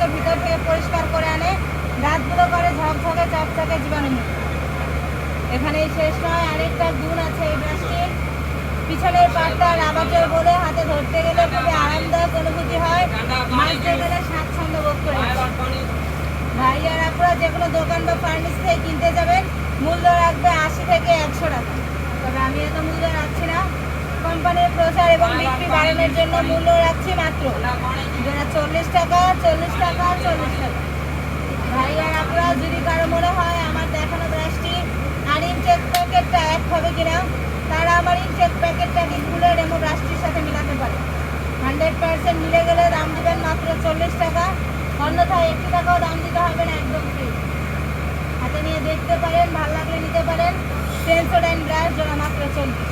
ব্রাশগুলোকে ভিতর থেকে পরিষ্কার করে আনে। দাঁতগুলো করে ঝকঝকে, চকচকে জীবাণুমুক্ত। এখানেই শেষ নয়, আরেকটা গুণ আছে এই ব্রাশটির পিছনের পাটটা রাবারের বলে হাতে ধরতে গেলে খুবই আরামদায়ক অনুভূতি হয়। মাঝতে গেলে স্বাচ্ছন্দ্য বোধ করে ভাই আর আপনারা যে কোনো দোকান বা ফার্মেসি থেকে কিনতে যাবেন, মূল্য রাখবে আশি থেকে একশো টাকা। তবে আমি এত মূল্য রাখছি না। কোম্পানির প্রচার এবং বিক্রি বাড়ানোর জন্য মূল্য রাখছি মাত্র। চল্লিশ টাকা চল্লিশ টাকা চল্লিশ টাকা ভাই আর আপনারা যদি কারও মনে হয় আমার দেখানো ব্রাশটি আর ইনটেক প্যাকেটটা এক হবে কিনা, তারা আমার ইনটেক প্যাকেটটা খুলে রেমো ব্রাশটির সাথে মিলাতে পারে। হান্ড্রেড পার্সেন্ট মিলে গেলে দাম দেবেন মাত্র চল্লিশ টাকা। অন্যথায় একটি টাকাও দাম দিতে হবে না, একদম ফ্রি হাতে নিয়ে দেখতে পারেন, ভালো লাগলে নিতে পারেন। সেন্সোডাইন ব্রাশ জোড়া মাত্র চল্লিশ।